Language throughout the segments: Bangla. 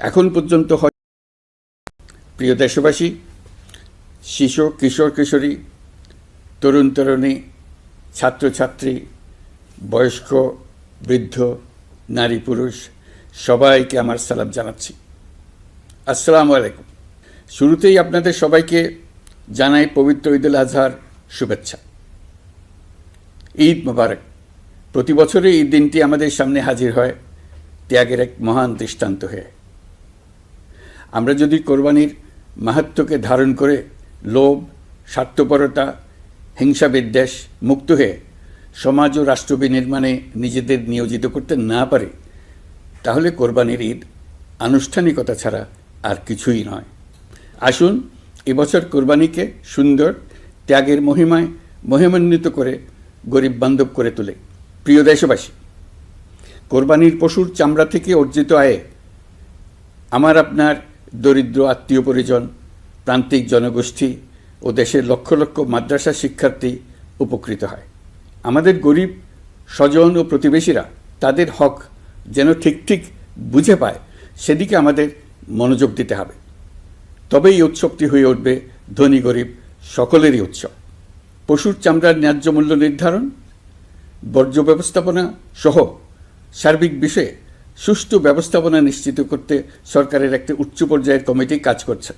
এখন পর্যন্ত হয় প্রিয় দেশবাসী, শিশু, কিশোর, কিশোরী, তরুণ, তরুণী, ছাত্রছাত্রী, বয়স্ক, বৃদ্ধ, নারী, পুরুষ, সবাইকে আমার সালাম জানাচ্ছি। আসসালামু আলাইকুম। শুরুতেই আপনাদের সবাইকে জানাই পবিত্র ঈদুল আজহার শুভেচ্ছা। ঈদ মোবারক। প্রতি বছরই এই দিনটি আমাদের সামনে হাজির হয় ত্যাগের এক মহান দৃষ্টান্ত হয়ে। আমরা যদি কোরবানির মাহাত্ম্যকে ধারণ করে লোভ, স্বার্থপরতা হিংসা বিদ্বেষ মুক্ত হয়ে সমাজ ও রাষ্ট্র বিনির্মাণে নিজেদের নিয়োজিত করতে না পারে, তাহলে কোরবানির ঈদ আনুষ্ঠানিকতা ছাড়া আর কিছুই নয়। আসুন, এবছর কোরবানিকে সুন্দর, ত্যাগের মহিমায় মহিমান্বিত করে গরিব বান্ধব করে তোলে। প্রিয় দেশবাসী, কোরবানির পশুর চামড়া থেকে অর্জিত আয়ে আমার আপনার দরিদ্র আত্মীয় পরিজন প্রান্তিক জনগোষ্ঠী ও দেশের লক্ষ লক্ষ মাদ্রাসা শিক্ষার্থী উপকৃত হয়। আমাদের গরিব, স্বজন ও প্রতিবেশীরা তাদের হক যেন ঠিক ঠিক বুঝে পায়, সেদিকে আমাদের মনোযোগ দিতে হবে। তবেই উৎসবটি হয়ে উঠবে ধনী গরিব সকলেরই উৎসব। পশুর চামড়ার ন্যায্য মূল্য নির্ধারণ, বর্জ্য ব্যবস্থাপনা সহ সার্বিক বিষয়ে সুষ্ঠু ব্যবস্থাপনা নিশ্চিত করতে সরকারের একটি উচ্চ পর্যায়ের কমিটি কাজ করছে।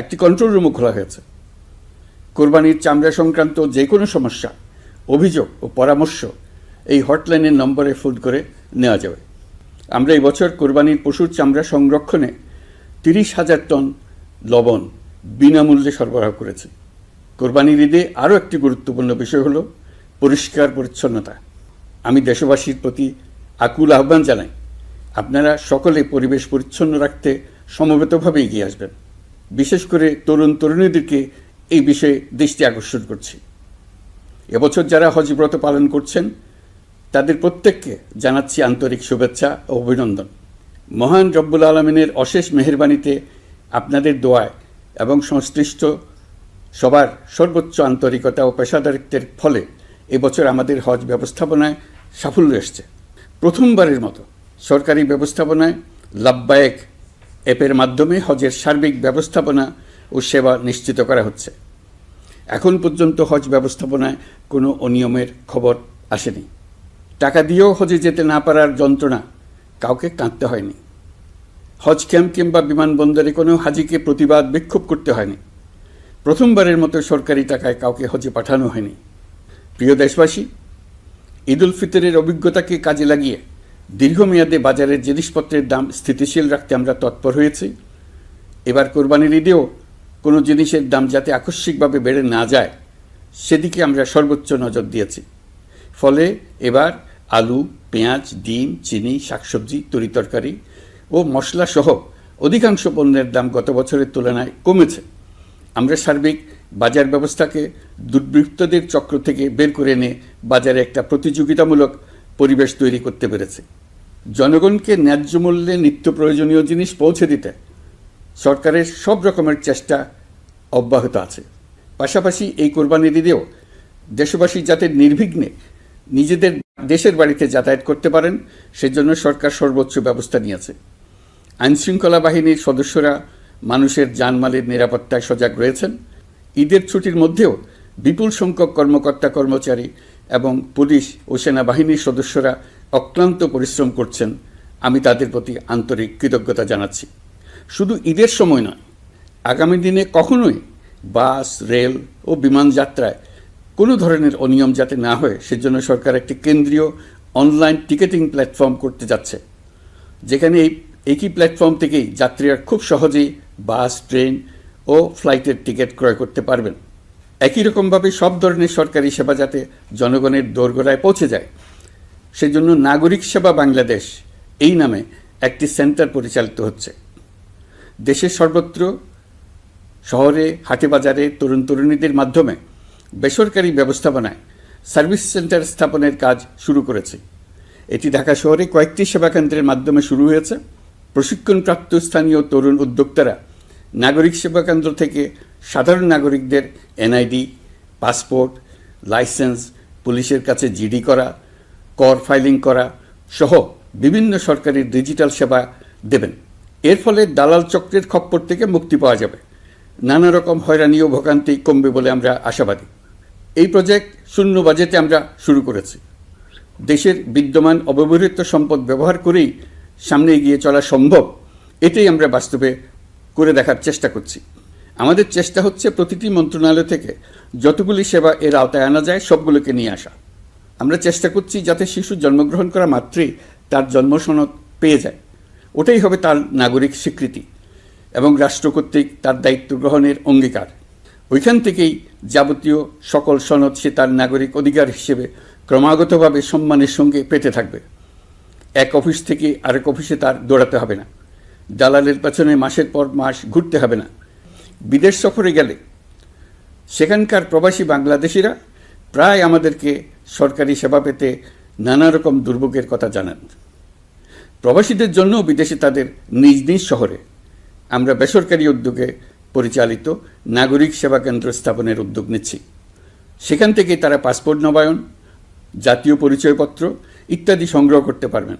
একটি কন্ট্রোল রুমও খোলা হয়েছে। কোরবানির চামড়া সংক্রান্ত যে কোনো সমস্যা, অভিযোগ ও পরামর্শ এই হটলাইনের নম্বরে ফোন করে নেওয়া যাবে। আমরা এই বছর কোরবানির পশুর চামড়া সংরক্ষণে তিরিশ হাজার টন লবণ বিনামূল্যে সরবরাহ করেছি। কোরবানির ঈদে আরও একটি গুরুত্বপূর্ণ বিষয় হলো পরিষ্কার পরিচ্ছন্নতা। আমি দেশবাসীর প্রতি আকুল আহ্বান জানাই, আপনারা সকলে পরিবেশ পরিচ্ছন্ন রাখতে সমবেতভাবে এগিয়ে আসবেন। বিশেষ করে তরুণ তরুণীদেরকে এই বিষয়ে দৃষ্টি আকর্ষণ করছি। এবছর যারা হজব্রত পালন করছেন, তাদের প্রত্যেককে জানাচ্ছি আন্তরিক শুভেচ্ছা ও অভিনন্দন। মহান রব্বুল আলমিনের অশেষ মেহরবানিতে আপনাদের দোয়ায় এবং সংশ্লিষ্ট সবার সর্বোচ্চ আন্তরিকতা ও পেশাদারিত্বের ফলে এবছর আমাদের হজ ব্যবস্থাপনায় সাফল্য এসছে। প্রথমবারের মতো সরকারি ব্যবস্থাপনায় লাভবায়ক অ্যাপের মাধ্যমে হজের সার্বিক ব্যবস্থাপনা ও সেবা নিশ্চিত করা হচ্ছে। এখন পর্যন্ত হজ ব্যবস্থাপনায় কোনো অনিয়মের খবর আসেনি। টাকা দিয়েও হজে যেতে না পারার যন্ত্রণা কাউকে কাঁদতে হয়নি। হজ ক্যাম্প কিংবা বিমানবন্দরে কোনো হাজিকে প্রতিবাদ বিক্ষোভ করতে হয়নি। প্রথমবারের মতো সরকারি টাকায় কাউকে হজে পাঠানো হয়নি। প্রিয় দেশবাসী ঈদ উল ফিতরের অভিজ্ঞতাকে কাজে লাগিয়ে দীর্ঘমেয়াদে বাজারের জিনিসপত্রের দাম স্থিতিশীল রাখতে আমরা তৎপর হয়েছি। এবার কোরবানির ঈদেও কোনো জিনিসের দাম যাতে আকস্মিকভাবে বেড়ে না যায়, সেদিকে আমরা সর্বোচ্চ নজর দিয়েছি। ফলে এবার আলু, পেঁয়াজ, ডিম, চিনি, শাকসবজি তরিতরকারি ও মশলা সহ অধিকাংশ পণ্যের দাম গত বছরের তুলনায় কমেছে। আমরা সার্বিক বাজার ব্যবস্থাকে দুর্বৃত্তদের চক্র থেকে বের করে এনে বাজারে একটা প্রতিযোগিতামূলক পরিবেশ তৈরি করতে পেরেছে। জনগণকে ন্যায্য মূল্যে নিত্য প্রয়োজনীয় জিনিস পৌঁছে দিতে সরকারের সব রকমের চেষ্টা অব্যাহত আছে। পাশাপাশি এই কোরবানির ঈদেও দেশবাসী যাতে নির্বিঘ্নে নিজেদের দেশের বাড়িতে যাতায়াত করতে পারেন, সেজন্য সরকার সর্বোচ্চ ব্যবস্থা নিয়েছে। আইনশৃঙ্খলা বাহিনীর সদস্যরা মানুষের জানমালের নিরাপত্তায় সজাগ রয়েছেন। ঈদের ছুটির মধ্যেও বিপুল সংখ্যক কর্মকর্তা কর্মচারী এবং পুলিশ ও সেনাবাহিনীর সদস্যরা অক্লান্ত পরিশ্রম করছেন। আমি তাদের প্রতি আন্তরিক কৃতজ্ঞতা জানাচ্ছি। শুধু ঈদের সময় নয়, আগামী দিনে কখনোই বাস, রেল ও বিমান যাত্রায় কোনো ধরনের অনিয়ম যাতে না হয়, সেজন্য সরকার একটি কেন্দ্রীয় অনলাইন টিকেটিং প্ল্যাটফর্ম করতে যাচ্ছে, যেখানে এই একই প্ল্যাটফর্ম থেকেই যাত্রীরা খুব সহজেই বাস, ট্রেন ও ফ্লাইটের টিকিট ক্রয় করতে পারবেন। একই রকমভাবে সব ধরনের সরকারি সেবা যাতে জনগণের দোরগোড়ায় পৌঁছে যায়, সেজন্য নাগরিক সেবা বাংলাদেশ এই নামে একটি সেন্টার পরিচালিত হচ্ছে। দেশের সর্বত্র শহরে, হাটে বাজারে তরুণ তরুণীদের মাধ্যমে বেসরকারি ব্যবস্থাপনায় সার্ভিস সেন্টার স্থাপনের কাজ শুরু করেছে। এটি ঢাকা শহরে কয়েকটি সেবা কেন্দ্রের মাধ্যমে শুরু হয়েছে। প্রশিক্ষণপ্রাপ্ত স্থানীয় তরুণ উদ্যোক্তারা নাগরিক সেবা কেন্দ্র থেকে সাধারণ নাগরিকদের এনআইডি, পাসপোর্ট, লাইসেন্স, পুলিশের কাছে জিডি করা, কর ফাইলিং করা সহ বিভিন্ন সরকারি ডিজিটাল সেবা দেবেন। এর ফলে দালাল চক্রের খপ্পর থেকে মুক্তি পাওয়া যাবে। নানা রকম হয়রানি ও ভোগান্তি কমবে বলে আমরা আশাবাদী। এই প্রজেক্ট শূন্য বাজেটে আমরা শুরু করেছি। দেশের বিদ্যমান অব্যবহৃত সম্পদ ব্যবহার করেই সামনে এগিয়ে চলা সম্ভব, এটাই আমরা বাস্তবে করে দেখার চেষ্টা করছি। আমাদের চেষ্টা হচ্ছে প্রতিটি মন্ত্রণালয় থেকে যতগুলি সেবা এর আওতায় আনা যায়, সবগুলোকে নিয়ে আসা। আমরা চেষ্টা করছি যাতে শিশু জন্মগ্রহণ করা মাত্রই তার জন্ম সনদ পেয়ে যায়। ওটাই হবে তার নাগরিক স্বীকৃতি এবং রাষ্ট্র কর্তৃক তার দায়িত্ব গ্রহণের অঙ্গীকার। ওইখান থেকেই যাবতীয় সকল সনদ সে তার নাগরিক অধিকার হিসেবে ক্রমাগতভাবে সম্মানের সঙ্গে পেতে থাকবে। এক অফিস থেকে আরেক অফিসে তার দৌড়াতে হবে না। দালালের পেছনে মাসের পর মাস ঘুরতে হবে না। বিদেশ সফরে গেলে সেখানকার প্রবাসী বাংলাদেশিরা প্রায় আমাদেরকে সরকারি সেবা পেতে নানা রকম দুর্ভোগের কথা জানান। প্রবাসীদের জন্য বিদেশে তাদের নিজ নিজ শহরে আমরা বেসরকারি উদ্যোগে পরিচালিত নাগরিক সেবা কেন্দ্র স্থাপনের উদ্যোগ নিচ্ছি। সেখান থেকে তারা পাসপোর্ট নবায়ন, জাতীয় পরিচয়পত্র ইত্যাদি সংগ্রহ করতে পারবেন।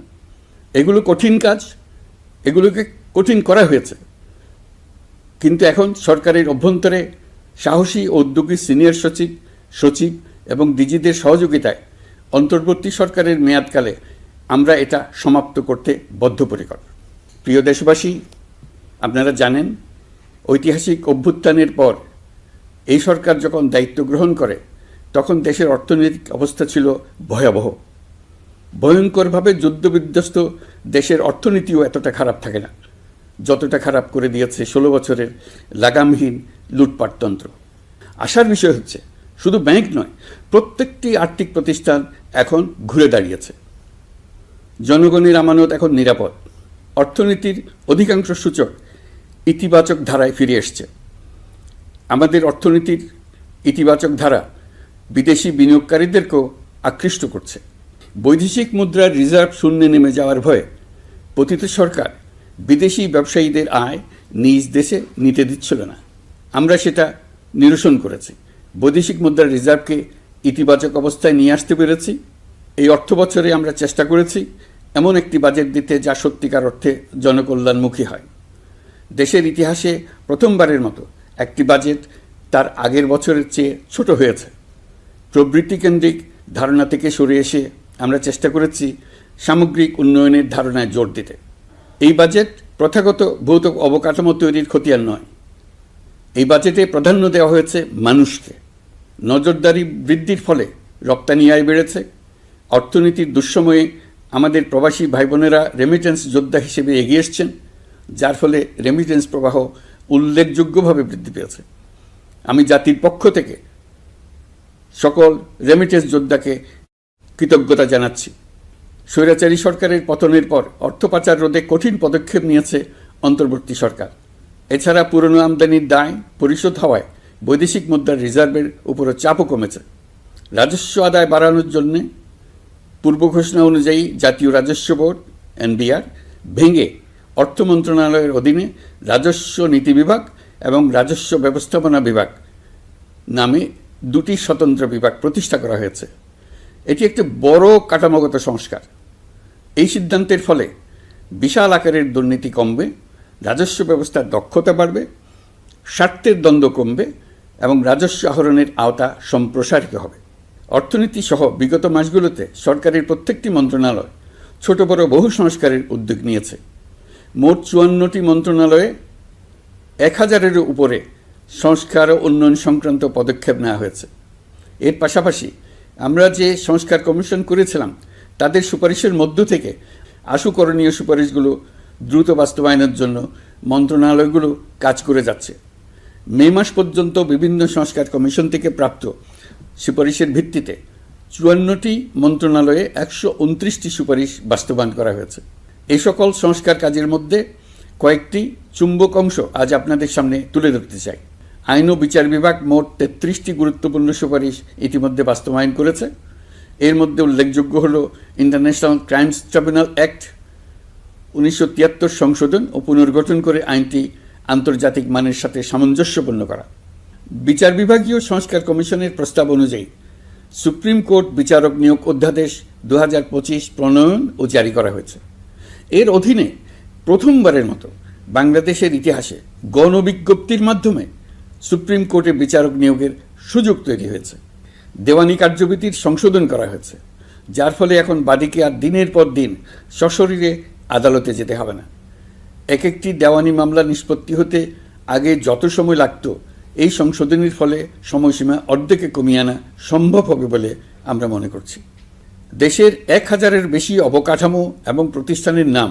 এগুলো কঠিন কাজ এগুলোকে কঠিন করা হয়েছে। কিন্তু এখন সরকারের অভ্যন্তরে সাহসী ও উদ্যোগী সিনিয়র সচিব সচিব এবং ডিজিদের সহযোগিতায় অন্তর্বর্তী সরকারের মেয়াদকালে আমরা এটা সমাপ্ত করতে বদ্ধপরিকর। প্রিয় দেশবাসী, আপনারা জানেন, ঐতিহাসিক অভ্যুত্থানের পর এই সরকার যখন দায়িত্ব গ্রহণ করে, তখন দেশের অর্থনৈতিক অবস্থা ছিল ভয়াবহ। ভয়ঙ্করভাবে যুদ্ধবিধ্বস্ত দেশের অর্থনীতিও এতটা খারাপ থাকে না। যতটা খারাপ করে দিয়েছে ষোলো বছরের লাগামহীন লুটপাটতন্ত্র আসার বিষয় হচ্ছে, শুধু ব্যাংক নয়, প্রত্যেকটি আর্থিক প্রতিষ্ঠান এখন ঘুরে দাঁড়িয়েছে। জনগণের আমানত এখন নিরাপদ। অর্থনীতির অধিকাংশ সূচক ইতিবাচক ধারায় ফিরে এসছে। আমাদের অর্থনীতির ইতিবাচক ধারা বিদেশি বিনিয়োগকারীদেরকেও আকৃষ্ট করছে। বৈদেশিক মুদ্রার রিজার্ভ শূন্যে নেমে যাওয়ার ভয়ে পতিত সরকার বিদেশি ব্যবসায়ীদের আয় নিজ দেশে নিতে দিচ্ছিল না। আমরা সেটা নিরসন করেছি। বৈদেশিক মুদ্রার রিজার্ভকে ইতিবাচক অবস্থায় নিয়ে আসতে পেরেছি। এই অর্থ বছরে আমরা চেষ্টা করেছি এমন একটি বাজেট দিতে যা সত্যিকার অর্থে জনকল্যাণমুখী হয়। দেশের ইতিহাসে প্রথমবারের মতো একটি বাজেট তার আগের বছরের চেয়ে ছোট হয়েছে। প্রবৃত্তি কেন্দ্রিক ধারণা থেকে সরে এসে আমরা চেষ্টা করেছি সামগ্রিক উন্নয়নের ধারণায় জোর দিতে। এই বাজেট প্রথাগত ভৌত অবকাঠামো তৈরির খতিয়ান নয়। এই বাজেটে প্রাধান্য দেওয়া হয়েছে মানুষকে। নজরদারি বৃদ্ধির ফলে রপ্তানি আয় বেড়েছে। অর্থনীতির দুঃসময়ে আমাদের প্রবাসী ভাই বোনেরা রেমিটেন্স যোদ্ধা হিসেবে এগিয়ে এসছেন, যার ফলে রেমিটেন্স প্রবাহ উল্লেখযোগ্যভাবে বৃদ্ধি পেয়েছে। আমি জাতির পক্ষ থেকে সকল রেমিটেন্স যোদ্ধাকে কৃতজ্ঞতা জানাচ্ছি। স্বৈরাচারী সরকারের পতনের পর অর্থ পাচার রোধে কঠিন পদক্ষেপ নিয়েছে অন্তর্বর্তী সরকার। এছাড়া পুরনো আমদানির দায় পরিশোধ হওয়ায় বৈদেশিক মুদ্রার রিজার্ভের উপরও চাপও কমেছে। রাজস্ব আদায় বাড়ানোর জন্যে পূর্ব ঘোষণা অনুযায়ী জাতীয় রাজস্ব বোর্ড, এনবিআর, ভেঙে অর্থ মন্ত্রণালয়ের অধীনে রাজস্ব নীতি বিভাগ এবং রাজস্ব ব্যবস্থাপনা বিভাগ নামে দুটি স্বতন্ত্র বিভাগ প্রতিষ্ঠা করা হয়েছে। এটি একটি বড় কাঠামোগত সংস্কার। এই সিদ্ধান্তের ফলে বিশাল আকারের দুর্নীতি কমবে, রাজস্ব ব্যবস্থার দক্ষতা বাড়বে, স্বার্থের দ্বন্দ্ব কমবে এবং রাজস্ব আহরণের আওতা সম্প্রসারিত হবে। অর্থনীতি সহ বিগত মাসগুলোতে সরকারের প্রত্যেকটি মন্ত্রণালয় ছোট বড় বহু সংস্কারের উদ্যোগ নিয়েছে। মোট চুয়ান্নটি মন্ত্রণালয়ে এক হাজারেরও উপরে সংস্কার ও উন্নয়ন সংক্রান্ত পদক্ষেপ নেওয়া হয়েছে। এর পাশাপাশি আমরা যে সংস্কার কমিশন করেছিলাম, তাদের সুপারিশের মধ্য থেকে আশু করণীয় সুপারিশগুলো দ্রুত বাস্তবায়নের জন্য মন্ত্রণালয়গুলো কাজ করে যাচ্ছে। মে মাস পর্যন্ত বিভিন্ন সংস্কার কমিশন থেকে প্রাপ্ত সুপারিশের ভিত্তিতে চুয়ান্নটি মন্ত্রণালয়ে একশো উনত্রিশটি সুপারিশ বাস্তবায়ন করা হয়েছে। এই সকল সংস্কার কাজের মধ্যে কয়েকটি চুম্বক অংশ আজ আপনাদের সামনে তুলে ধরতে চাই। আইন ও বিচার বিভাগ মোট তেত্রিশটি গুরুত্বপূর্ণ সুপারিশ ইতিমধ্যে বাস্তবায়ন করেছে। এর মধ্যে উল্লেখযোগ্য হল ইন্টারন্যাশনাল ক্রাইমস ট্রাইব্যুনাল অ্যাক্ট, উনিশশো তিয়াত্তর সংশোধন ও পুনর্গঠন করে আইনটি আন্তর্জাতিক মানের সাথে সামঞ্জস্যপূর্ণ করা। বিচার বিভাগীয় সংস্কার কমিশনের প্রস্তাব অনুযায়ী সুপ্রিম কোর্ট বিচারক নিয়োগ অধ্যাদেশ দু হাজার পঁচিশ প্রণয়ন ও জারি করা হয়েছে। এর অধীনে প্রথমবারের মতো বাংলাদেশের ইতিহাসে গণবিজ্ঞপ্তির মাধ্যমে সুপ্রিম কোর্টে বিচারক নিয়োগের সুযোগ তৈরি হয়েছে। দেওয়ানি কার্যবিধির সংশোধন করা হয়েছে, যার ফলে এখন বাদীকে আর দিনের পর দিন সশরীরে আদালতে যেতে হবে না। এক একটি দেওয়ানি মামলা নিষ্পত্তি হতে আগে যত সময় লাগত, এই সংশোধনীর ফলে সময়সীমা অর্ধেকে কমিয়ে আনা সম্ভব হবে বলে আমরা মনে করছি। দেশের এক হাজারের বেশি অবকাঠামো এবং প্রতিষ্ঠানের নাম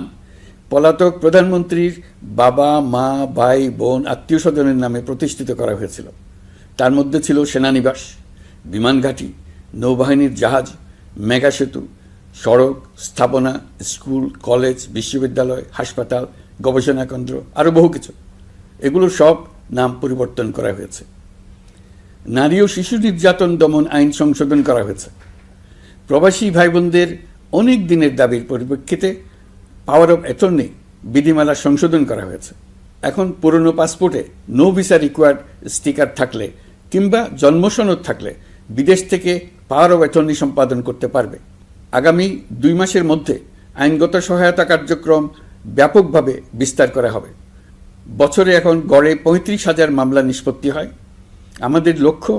পলাতক প্রধানমন্ত্রীর বাবা, মা, ভাই, বোন, আত্মীয় স্বজনের নামে প্রতিষ্ঠিত করা হয়েছিল। তার মধ্যে ছিল সেনানিবাস বিমানঘাটি নৌবাহিনীর জাহাজ, মেগা সেতু, সড়ক, স্থাপনা, স্কুল, কলেজ, বিশ্ববিদ্যালয়, হাসপাতাল, গবেষণা কেন্দ্র আরও বহু কিছু। এগুলো সব নাম পরিবর্তন করা হয়েছে। নারী ও শিশু নির্যাতন দমন আইন সংশোধন করা হয়েছে। প্রবাসী ভাই বোনদের অনেক দিনের দাবির পরিপ্রেক্ষিতে পাওয়ার অফ অ্যাটর্নি বিধিমালা সংশোধন করা হয়েছে। এখন পুরনো পাসপোর্টে নো ভিসা রিকোয়ার্ড স্টিকার থাকলে কিংবা জন্মসনদ থাকলে বিদেশ থেকে পাওয়ার অফ অ্যাটর্নি সম্পাদন করতে পারবে। আগামী দুই মাসের মধ্যে আইনগত সহায়তা কার্যক্রম ব্যাপকভাবে বিস্তার করা হবে। বছরে এখন গড়ে পঁয়ত্রিশ হাজার মামলা নিষ্পত্তি হয়। আমাদের লক্ষ্য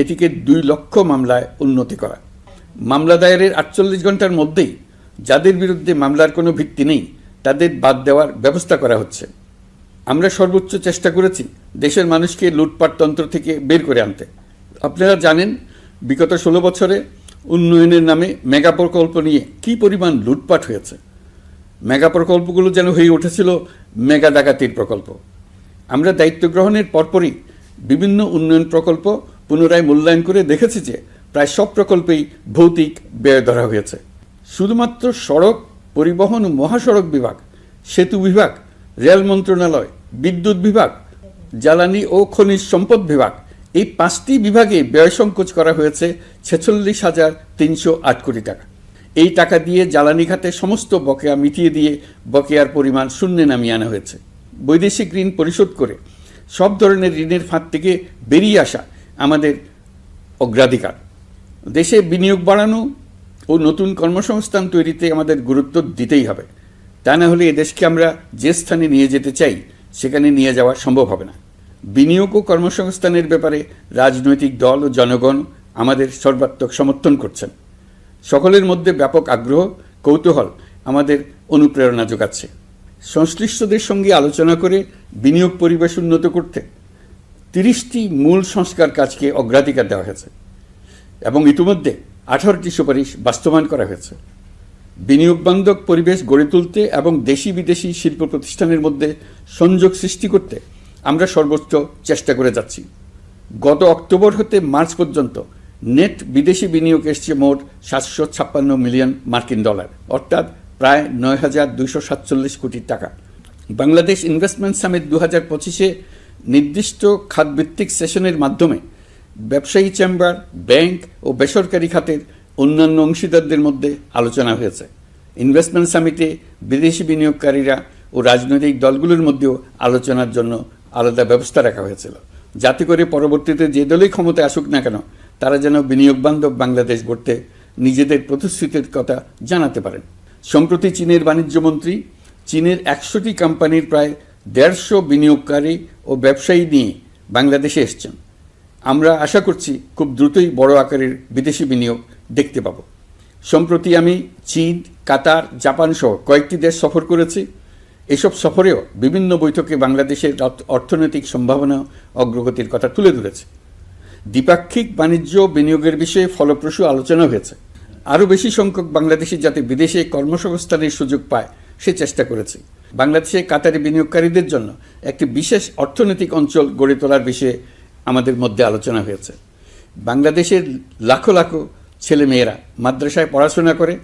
এটিকে দুই লক্ষ মামলায় উন্নতি করা। মামলা দায়েরের আটচল্লিশ ঘণ্টার মধ্যেই যাদের বিরুদ্ধে মামলার কোনো ভিত্তি নেই, তাদের বাদ দেওয়ার ব্যবস্থা করা হচ্ছে। আমরা সর্বোচ্চ চেষ্টা করেছি দেশের মানুষকে লুটপাটতন্ত্র থেকে বের করে আনতে। আপনারা জানেন, বিগত ষোলো বছরে উন্নয়নের নামে মেগা প্রকল্প নিয়ে কী পরিমাণ লুটপাট হয়েছে। মেগা প্রকল্পগুলো যেন হয়ে উঠেছিল মেগা ডাকাতির প্রকল্প। আমরা দায়িত্ব গ্রহণের পরপরই বিভিন্ন উন্নয়ন প্রকল্প পুনরায় মূল্যায়ন করে দেখেছি যে প্রায় সব প্রকল্পেই ভৌতিক ব্যয় ধরা হয়েছে। শুধুমাত্র সড়ক পরিবহন ও মহাসড়ক বিভাগ, সেতু বিভাগ, রেল মন্ত্রণালয়, বিদ্যুৎ বিভাগ, জ্বালানি ও খনিজ সম্পদ বিভাগ, এই পাঁচটি বিভাগে ব্যয় সংকোচ করা হয়েছে ছেচল্লিশ হাজার তিনশো আট কোটি টাকা। এই টাকা দিয়ে জ্বালানি খাতে সমস্ত বকেয়া মিটিয়ে দিয়ে বকেয়ার পরিমাণ শূন্যে নামিয়ে আনা হয়েছে। বৈদেশিক ঋণ পরিশোধ করে সব ধরনের ঋণের ফাঁদ থেকে বেরিয়ে আসা আমাদের অগ্রাধিকার। দেশে বিনিয়োগ বাড়ানো ও নতুন কর্মসংস্থান তৈরিতে আমাদের গুরুত্ব দিতেই হবে। তা না হলে এদেশকে আমরা যে স্থানে নিয়ে যেতে চাই, সেখানে নিয়ে যাওয়া সম্ভব হবে না। বিনিয়োগ ও কর্মসংস্থানের ব্যাপারে রাজনৈতিক দল ও জনগণ আমাদের সর্বাত্মক সমর্থন করছেন। সকলের মধ্যে ব্যাপক আগ্রহ, কৌতূহল আমাদের অনুপ্রেরণা যোগাচ্ছে। সংশ্লিষ্টদের সঙ্গে আলোচনা করে বিনিয়োগ পরিবেশ উন্নত করতে তিরিশটি মূল সংস্কার কাজকে অগ্রাধিকার দেওয়া হয়েছে। এবং ইতিমধ্যে আঠারোটি সুপারিশ বাস্তবায়ন করা হয়েছে। বিনিয়োগ বান্ধব পরিবেশ গড়ে তুলতে এবং দেশি বিদেশি শিল্প প্রতিষ্ঠানের মধ্যে সংযোগ সৃষ্টি করতে আমরা সর্বোচ্চ চেষ্টা করে যাচ্ছি। গত অক্টোবর হতে মার্চ পর্যন্ত নেট বিদেশি বিনিয়োগ এসছে মোট সাতশো ছাপ্পান্ন মিলিয়ন মার্কিন ডলার, অর্থাৎ প্রায় নয় হাজার দুইশো সাতচল্লিশ কোটি টাকা। বাংলাদেশ ইনভেস্টমেন্ট সামিট দু হাজার পঁচিশে নির্দিষ্ট খাতভিত্তিক সেশনের মাধ্যমে ব্যবসায়ী চেম্বার, ব্যাংক ও বেসরকারি খাতের অন্যান্য অংশীদারদের মধ্যে আলোচনা হয়েছে। ইনভেস্টমেন্ট সামিটে বিদেশি বিনিয়োগকারীরা ও রাজনৈতিক দলগুলোর মধ্যেও আলোচনার জন্য আলাদা ব্যবস্থা রাখা হয়েছিল। যাতে করে পরবর্তীতে যে দলই ক্ষমতায় আসুক না কেন, তারা যেন বিনিয়োগ বান্ধব বাংলাদেশ গড়তে নিজেদের প্রতিশ্রুতির কথা জানাতে পারেন। সম্প্রতি চীনের বাণিজ্যমন্ত্রী চীনের একশোটি কোম্পানির প্রায় দেড়শো বিনিয়োগকারী ও ব্যবসায়ী নিয়ে বাংলাদেশে এসছেন। আমরা আশা করছি খুব দ্রুতই বড় আকারের বিদেশি বিনিয়োগ দেখতে পাব। সম্প্রতি আমি চীন, কাতার, জাপান সহ কয়েকটি দেশ সফর করেছি। এসব সফরেও বিভিন্ন বৈঠকে বাংলাদেশের অর্থনৈতিক সম্ভাবনা অগ্রগতির কথা তুলে ধরেছে। দ্বিপাক্ষিক বাণিজ্য বিনিয়োগের বিষয়ে ফলপ্রসূ আলোচনা হয়েছে। আরও বেশি সংখ্যক বাংলাদেশি যাতে বিদেশে কর্মসংস্থানের সুযোগ পায়, সে চেষ্টা করেছে। বাংলাদেশে কাতারি বিনিয়োগকারীদের জন্য একটি বিশেষ অর্থনৈতিক অঞ্চল গড়ে তোলার বিষয়ে আমাদের মধ্যে আলোচনা হয়েছে। বাংলাদেশের লাখো লাখো ছেলেমেয়েরা মাদ্রাসায় পড়াশোনা করে,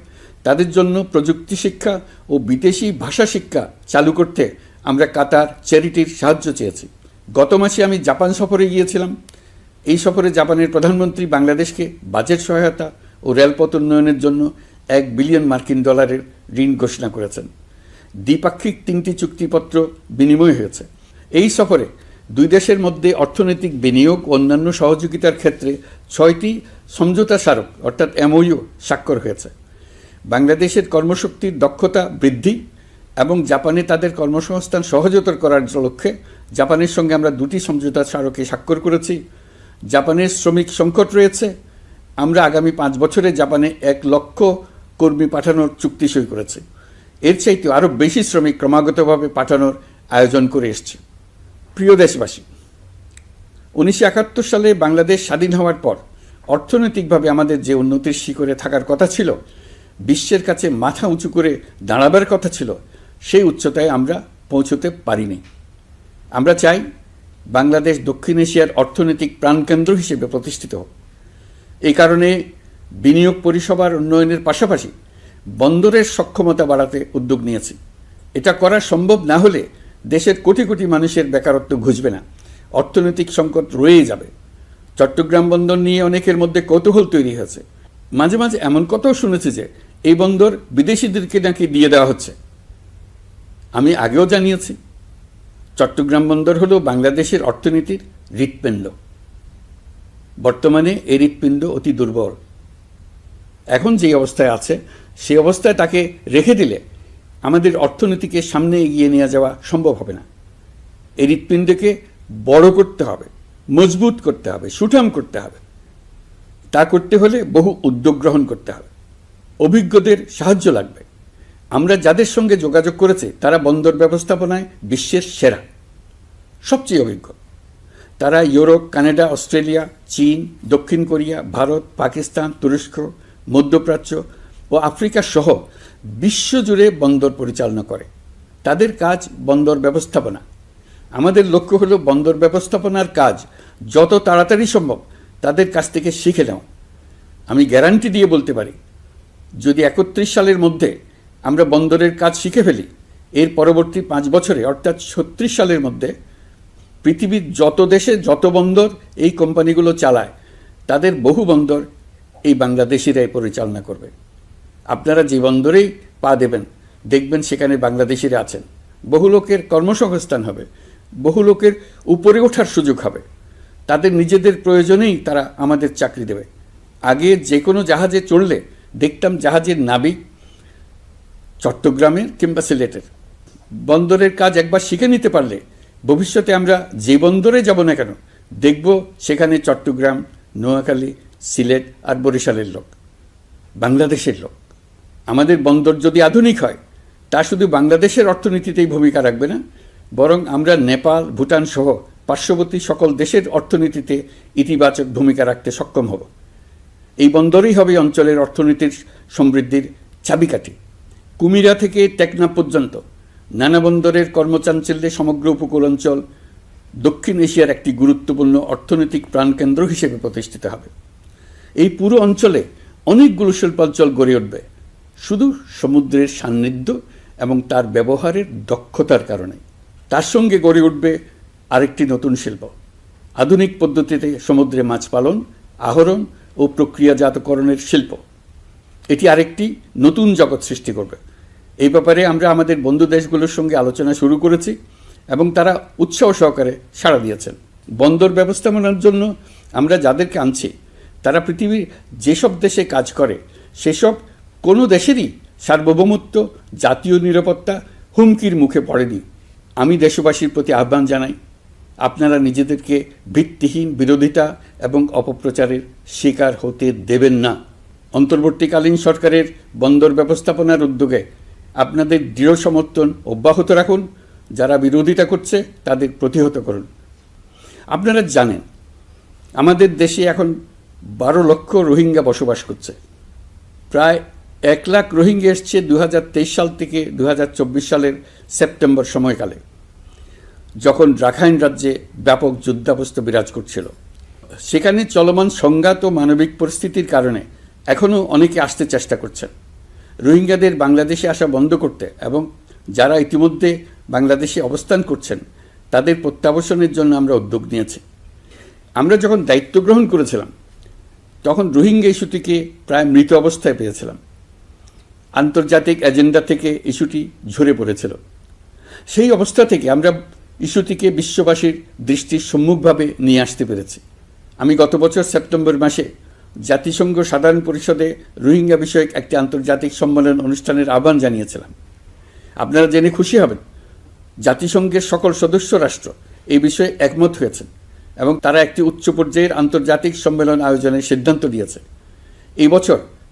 তাদের জন্য প্রযুক্তি শিক্ষা ও বিদেশি ভাষা শিক্ষা চালু করতে আমরা কাতার চ্যারিটির সাহায্য চেয়েছি। গত মাসে আমি জাপান সফরে গিয়েছিলাম। এই সফরে জাপানের প্রধানমন্ত্রী বাংলাদেশকে বাজেট সহায়তা ও রেলপথ উন্নয়নের জন্য এক বিলিয়ন মার্কিন ডলারের ঋণ ঘোষণা করেছেন। দ্বিপাক্ষিক তিনটি চুক্তিপত্র বিনিময় হয়েছে। এই সফরে দুই দেশের মধ্যে অর্থনৈতিক বিনিয়োগ অন্যান্য সহযোগিতার ক্ষেত্রে ছয়টি সমঝোতা স্মারক, অর্থাৎ এমওইউ, স্বাক্ষর হয়েছে। বাংলাদেশের কর্মশক্তির দক্ষতা বৃদ্ধি এবং জাপানে তাদের কর্মসংস্থান সহজতর করার লক্ষ্যে জাপানের সঙ্গে আমরা দুটি সমঝোতা স্মারকে স্বাক্ষর করেছি। জাপানের শ্রমিক সংকট রয়েছে। আমরা আগামী পাঁচ বছরে জাপানে এক লক্ষ কর্মী পাঠানোর চুক্তি সই করেছি। এর চাইতে আরও বেশি শ্রমিক ক্রমাগতভাবে পাঠানোর আয়োজন করে এসছে। প্রিয় দেশবাসী, উনিশশো একাত্তর সালে বাংলাদেশ স্বাধীন হওয়ার পর অর্থনৈতিকভাবে আমাদের যে উন্নতির শিখরে থাকার কথা ছিল, বিশ্বের কাছে মাথা উঁচু করে দাঁড়াবার কথা ছিল, সেই উচ্চতায় আমরা পৌঁছতে পারিনি। আমরা চাই বাংলাদেশ দক্ষিণ এশিয়ার অর্থনৈতিক প্রাণকেন্দ্র হিসেবে প্রতিষ্ঠিত হোক। এই কারণে বিনিয়োগ পরিষেবার উন্নয়নের পাশাপাশি বন্দরের সক্ষমতা বাড়াতে উদ্যোগ নিয়েছি। এটা করা সম্ভব না হলে দেশের কোটি কোটি মানুষের বেকারত্ব ঘুচবে না। অর্থনৈতিক সংকট রয়েই যাবে। চট্টগ্রাম বন্দর নিয়ে অনেকের মধ্যে কৌতূহল তৈরি হয়েছে। মাঝে মাঝে এমন কথাও শুনেছি যে, এই বন্দর বিদেশিদেরকে নাকি দিয়ে দেওয়া হচ্ছে। আমি আগেও জানিয়েছি, চট্টগ্রাম বন্দর হলো বাংলাদেশের অর্থনীতির হৃৎপিণ্ড। বর্তমানে এই হৃৎপিণ্ড অতি দুর্বল। এখন যে অবস্থায় আছে, সেই অবস্থায় তাকে রেখে দিলে আমাদের অর্থনীতিকে সামনে এগিয়ে নিয়ে যাওয়া সম্ভব হবে না। এই হৃৎপিণ্ডকে বড় করতে হবে, মজবুত করতে হবে, সুঠাম করতে হবে। তা করতে হলে বহু উদ্যোগ গ্রহণ করতে হবে। অভিজ্ঞদের সাহায্য লাগবে। আমরা যাদের সঙ্গে যোগাযোগ করেছি, তারা বন্দর ব্যবস্থাপনায় বিশ্বের সেরা, সবচেয়ে অভিজ্ঞ। তারা ইউরোপ, কানাডা, অস্ট্রেলিয়া, চীন, দক্ষিণ কোরিয়া, ভারত, পাকিস্তান, তুরস্ক, মধ্যপ্রাচ্য ও আফ্রিকা সহ বিশ্বজুড়ে বন্দর পরিচালনা করে। তাদের কাজ বন্দর ব্যবস্থাপনা। আমাদের লক্ষ্য হলো বন্দর ব্যবস্থাপনার কাজ যত তাড়াতাড়ি সম্ভব তাদের কাছ থেকে শিখে নাও আমি গ্যারান্টি দিয়ে বলতে পারি, যদি একত্রিশ সালের মধ্যে আমরা বন্দরের কাজ শিখে ফেলি, এর পরবর্তী পাঁচ বছরে, অর্থাৎ ছত্রিশ সালের মধ্যে পৃথিবীর যত দেশে যত বন্দর এই কোম্পানিগুলো চালায়, তাদের বহু বন্দর এই বাংলাদেশিরাই পরিচালনা করবে। আপনারা যে বন্দরেই পা দেবেন। দেখবেন সেখানে বাংলাদেশিরা আছেন। বহু লোকের কর্মসংস্থান হবে। বহু লোকের উপরে ওঠার সুযোগ হবে। তাদের নিজেদের প্রয়োজনেই তারা আমাদের চাকরি দেবে। আগে যে কোনো জাহাজে চড়লে দেখতাম জাহাজের নাবিক চট্টগ্রামের কিংবা সিলেটের। বন্দরের কাজ একবার শিখে নিতে পারলে ভবিষ্যতে আমরা যে বন্দরে যাব না কেন, দেখব সেখানে চট্টগ্রাম, নোয়াখালী, সিলেট আর বরিশালের লোক। বাংলাদেশের লোক। আমাদের বন্দর যদি আধুনিক হয়, তা শুধু বাংলাদেশের অর্থনীতিতেই ভূমিকা রাখবে না, বরং আমরা নেপাল, ভুটান সহ পার্শ্ববর্তী সকল দেশের অর্থনীতিতে ইতিবাচক ভূমিকা রাখতে সক্ষম হব। এই বন্দরই হবে অঞ্চলের অর্থনীতির সমৃদ্ধির চাবিকাঠি। কুমিরা থেকে টেকনা পর্যন্ত নানা বন্দরের কর্মচাঞ্চল্যে সমগ্র উপকূল অঞ্চল দক্ষিণ এশিয়ার একটি গুরুত্বপূর্ণ অর্থনৈতিক প্রাণকেন্দ্র হিসেবে প্রতিষ্ঠিত হবে। এই পুরো অঞ্চলে অনেকগুলো শিল্পাঞ্চল গড়ে উঠবে। শুধু সমুদ্রের সান্নিধ্য এবং তার ব্যবহারের দক্ষতার কারণে। তার সঙ্গে গড়ে উঠবে আরেকটি নতুন শিল্প। আধুনিক পদ্ধতিতে সমুদ্রে মাছ পালন, আহরণ ও প্রক্রিয়াজাতকরণের শিল্প। এটি আরেকটি নতুন জগৎ সৃষ্টি করবে। এই ব্যাপারে আমরা আমাদের বন্ধু দেশগুলোর সঙ্গে আলোচনা শুরু করেছি এবং তারা উৎসাহ সহকারে সাড়া দিয়েছেন। বন্দর ব্যবস্থাপনার জন্য আমরা যাদেরকে আনছি, তারা পৃথিবীর যেসব দেশে কাজ করে, সেসব কোনো দেশেরই সার্বভৌমত্ব, জাতীয় নিরাপত্তা হুমকির মুখে পড়েনি। আমি দেশবাসীর প্রতি আহ্বান জানাই, আপনারা নিজেদেরকে ভিত্তিহীন বিরোধিতা এবং অপপ্রচারের শিকার হতে দেবেন না। অন্তর্বর্তীকালীন সরকারের বন্দর ব্যবস্থাপনার উদ্যোগে আপনাদের দৃঢ় সমর্থন অব্যাহত রাখুন, যারা বিরোধিতা করছে তাদের প্রতিহত করুন। আপনারা জানেন, আমাদের দেশে এখন বারো লক্ষ রোহিঙ্গা বসবাস করছে। প্রায় এক লাখ রোহিঙ্গা এসছে দু হাজার তেইশ সাল থেকে দু হাজার চব্বিশ সালের সেপ্টেম্বর সময়কালে, যখন রাখাইন রাজ্যে ব্যাপক যুদ্ধাবস্থা বিরাজ করছিল। সেখানে চলমান সংঘাত ও মানবিক পরিস্থিতির কারণে এখনও অনেকে আসতে চেষ্টা করছেন। রোহিঙ্গাদের বাংলাদেশে আসা বন্ধ করতে এবং যারা ইতিমধ্যে বাংলাদেশে অবস্থান করছেন, তাদের প্রত্যাবাসনের জন্য আমরা উদ্যোগ নিয়েছি। আমরা যখন দায়িত্ব গ্রহণ করেছিলাম, তখন রোহিঙ্গা ইস্যুটিকে প্রায় মৃত অবস্থায় পেয়েছিলাম। আন্তর্জাতিক এজেন্ডা থেকে ইস্যুটি ঝরে পড়েছিল। সেই অবস্থা থেকে আমরা ইস্যুটিকে বিশ্ববাসীর দৃষ্টির সম্মুখভাবে নিয়ে আসতে পেরেছি। আমি গত বছর সেপ্টেম্বর মাসে জাতিসংঘ সাধারণ পরিষদে রোহিঙ্গা বিষয়ক একটি আন্তর্জাতিক সম্মেলন অনুষ্ঠানের আহ্বান জানিয়েছিলাম। আপনারা জেনে খুশি হবেন, জাতিসংঘের সকল সদস্য রাষ্ট্র এই বিষয়ে একমত হয়েছেন এবং তারা একটি উচ্চ পর্যায়ের আন্তর্জাতিক সম্মেলন আয়োজনের সিদ্ধান্ত নিয়েছে। এই বছর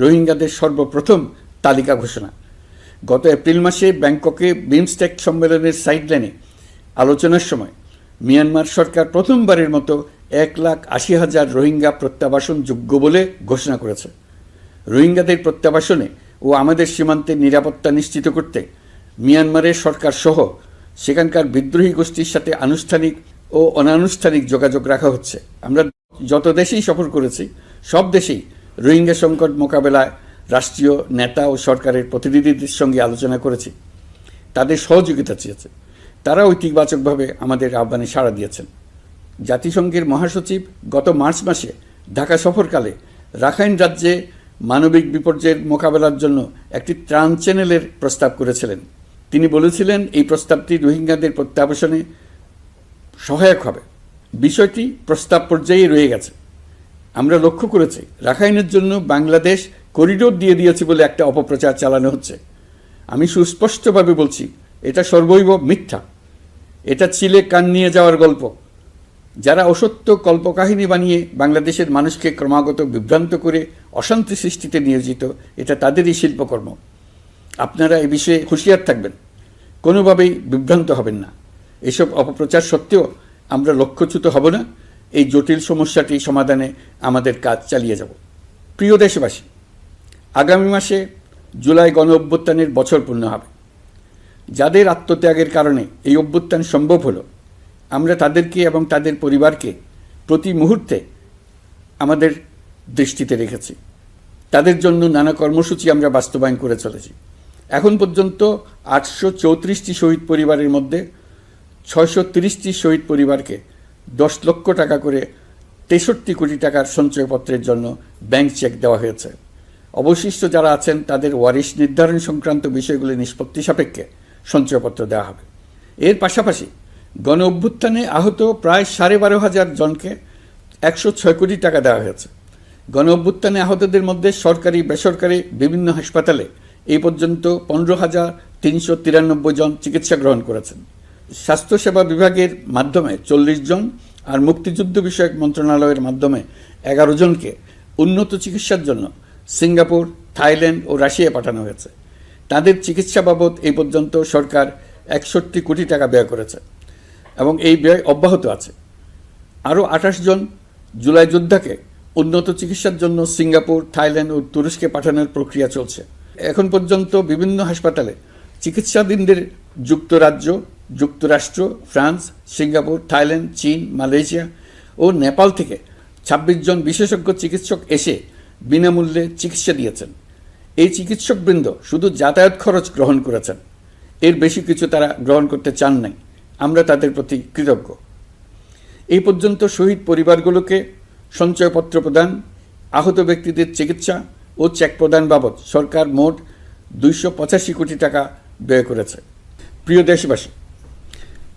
রোহিঙ্গাদের সর্বপ্রথম তালিকা ঘোষণা। গত এপ্রিল মাসে ব্যাংককে বিমস্টেক সম্মেলনের সাইডলাইনে আলোচনার সময় মিয়ানমার সরকার প্রথমবারের মতো এক লাখ আশি হাজার রোহিঙ্গা প্রত্যাবাসন যোগ্য বলে ঘোষণা করেছে। রোহিঙ্গাদের প্রত্যাবাসনে ও আমাদের সীমান্তের নিরাপত্তা নিশ্চিত করতে মিয়ানমারের সরকার সহ সেখানকার বিদ্রোহী গোষ্ঠীর সাথে আনুষ্ঠানিক ও অনানুষ্ঠানিক যোগাযোগ রাখা হচ্ছে। আমরা যত দেশেই সফর করেছি, সব দেশেই রোহিঙ্গা সংকট মোকাবেলায় রাষ্ট্রীয় নেতা ও সরকারের প্রতিনিধিদের সঙ্গে আলোচনা করেছি। তাদের সহযোগিতা চেয়েছে। তারা ঐতিবাচকভাবে আমাদের আহ্বানে সাড়া দিয়েছেন। জাতিসংঘের মহাসচিব গত মার্চ মাসে ঢাকা সফরকালে রাখাইন রাজ্যে মানবিক বিপর্যয়ের মোকাবেলার জন্য একটি ত্রাণ চ্যানেলের প্রস্তাব করেছিলেন। তিনি বলেছিলেন, এই প্রস্তাবটি রোহিঙ্গাদের প্রত্যাবাসনে সহায়ক হবে। বিষয়টি প্রস্তাব পর্যায়ে রয়ে গেছে। আমরা লক্ষ্য করেছি, রাখাইনের জন্য বাংলাদেশ করিডোর দিয়ে দিয়েছে বলে একটা অপপ্রচার চালানো হচ্ছে। আমি সুস্পষ্টভাবে বলছি, এটা সর্বৈব মিথ্যা। এটা চিলে কান নিয়ে যাওয়ার গল্প। যারা অসত্য কল্পকাহিনী বানিয়ে বাংলাদেশের মানুষকে ক্রমাগত বিভ্রান্ত করে অশান্তি সৃষ্টিতে নিয়োজিত, এটা তাদেরই শিল্পকর্ম। আপনারা এ বিষয়ে হুঁশিয়ার থাকবেন। কোনোভাবেই বিভ্রান্ত হবেন না। এসব অপপ্রচার সত্ত্বেও আমরা লক্ষ্যচ্যুত হব না। এই জটিল সমস্যাটি সমাধানে আমাদের কাজ চালিয়ে যাব। প্রিয় দেশবাসী, আগামী মাসে জুলাই গণ অভ্যুত্থানের বছর পূর্ণ হবে। যাদের আত্মত্যাগের কারণে এই অভ্যুত্থান সম্ভব হলো, আমরা তাদেরকে এবং তাদের পরিবারকে প্রতি মুহূর্তে আমাদের দৃষ্টিতে রেখেছি। তাদের জন্য নানা কর্মসূচি আমরা বাস্তবায়ন করে চলেছি। এখন পর্যন্ত আটশো চৌত্রিশটি শহীদ পরিবারের মধ্যে ছয়শো তিরিশটি শহীদ পরিবারকে দশ লক্ষ টাকা করে তেষট্টি কোটি টাকার সঞ্চয়পত্রের জন্য ব্যাংক চেক দেওয়া হয়েছে। অবশিষ্ট যারা আছেন, তাদের ওয়ারিশ নির্ধারণ সংক্রান্ত বিষয়গুলি নিষ্পত্তি সাপেক্ষে সঞ্চয়পত্র দেওয়া হবে। এর পাশাপাশি গণ অভ্যুত্থানে আহত প্রায় সাড়ে বারো হাজার জনকে একশো ছয় কোটি টাকা দেওয়া হয়েছে। গণ অভ্যুত্থানে আহতদের মধ্যে সরকারি, বেসরকারি বিভিন্ন হাসপাতালে এই পর্যন্ত পনেরো হাজার তিনশো তিরানব্বই জন চিকিৎসা গ্রহণ করেছেন। স্বাস্থ্যসেবা বিভাগের মাধ্যমে চল্লিশ জন আর মুক্তিযুদ্ধ বিষয়ক মন্ত্রণালয়ের মাধ্যমে এগারো জনকে উন্নত চিকিৎসার জন্য সিঙ্গাপুর, থাইল্যান্ড ও রাশিয়া পাঠানো হয়েছে। তাদের চিকিৎসা বাবদ এই পর্যন্ত সরকার একষট্টি কোটি টাকা ব্যয় করেছে এবং এই ব্যয় অব্যাহত আছে। আরও আঠাশ জন জুলাই যোদ্ধাকে উন্নত চিকিৎসার জন্য সিঙ্গাপুর, থাইল্যান্ড ও তুরস্কে পাঠানোর প্রক্রিয়া চলছে। এখন পর্যন্ত বিভিন্ন হাসপাতালে চিকিৎসাধীনদের যুক্তরাজ্য যুক্তরাষ্ট্র, ফ্রান্স, সিঙ্গাপুর, থাইল্যান্ড, চীন, মালয়েশিয়া ও নেপাল থেকে ছাব্বিশ জন বিশেষজ্ঞ চিকিৎসক এসে বিনামূল্যে চিকিৎসা দিয়েছেন। এই চিকিৎসকবৃন্দ শুধু যাতায়াত খরচ গ্রহণ করেছেন, এর বেশি কিছু তারা গ্রহণ করতে চান নাই। আমরা তাদের প্রতি কৃতজ্ঞ। এই পর্যন্ত শহীদ পরিবারগুলোকে সঞ্চয়পত্র প্রদান, আহত ব্যক্তিদের চিকিৎসা ও চেক প্রদান বাবদ সরকার মোট দুইশো পঁচাশি কোটি টাকা ব্যয় করেছে। প্রিয় দেশবাসী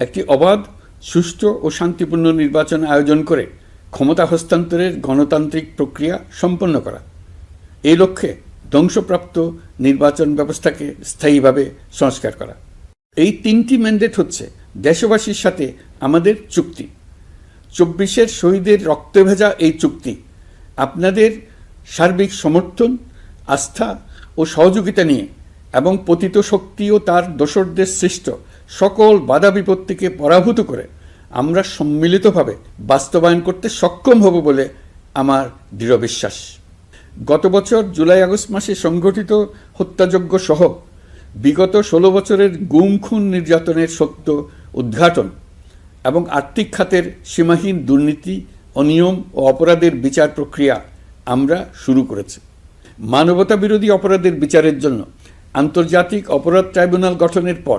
একটি অবাধ, সুষ্ঠু ও শান্তিপূর্ণ নির্বাচন আয়োজন করে ক্ষমতা হস্তান্তরের গণতান্ত্রিক প্রক্রিয়া সম্পন্ন করা। এই লক্ষ্যে ধ্বংসপ্রাপ্ত নির্বাচন ব্যবস্থাকে স্থায়ীভাবে সংস্কার করা। এই তিনটি ম্যান্ডেট হচ্ছে দেশবাসীর সাথে আমাদের চুক্তি। চব্বিশের শহীদের রক্তে ভেজা এই চুক্তি, আপনাদের সার্বিক সমর্থন, আস্থা ও সহযোগিতা নিয়ে এবং পতিত শক্তি ও তার দোসরদের সৃষ্ট সকল বাধা বিপত্তিকে পরাভূত করে আমরা সম্মিলিতভাবে বাস্তবায়ন করতে সক্ষম হব বলে আমার দৃঢ় বিশ্বাস। গত বছর জুলাই আগস্ট মাসে সংগঠিত হত্যাযজ্ঞ সহ বিগত ষোলো বছরের গুম খুন নির্যাতনের সত্য উদ্ঘাটন এবং আর্থিক খাতের সীমাহীন দুর্নীতি, অনিয়ম ও অপরাধের বিচার প্রক্রিয়া আমরা শুরু করেছি। মানবতা বিরোধী অপরাধের বিচারের জন্য আন্তর্জাতিক অপরাধ ট্রাইব্যুনাল গঠনের পর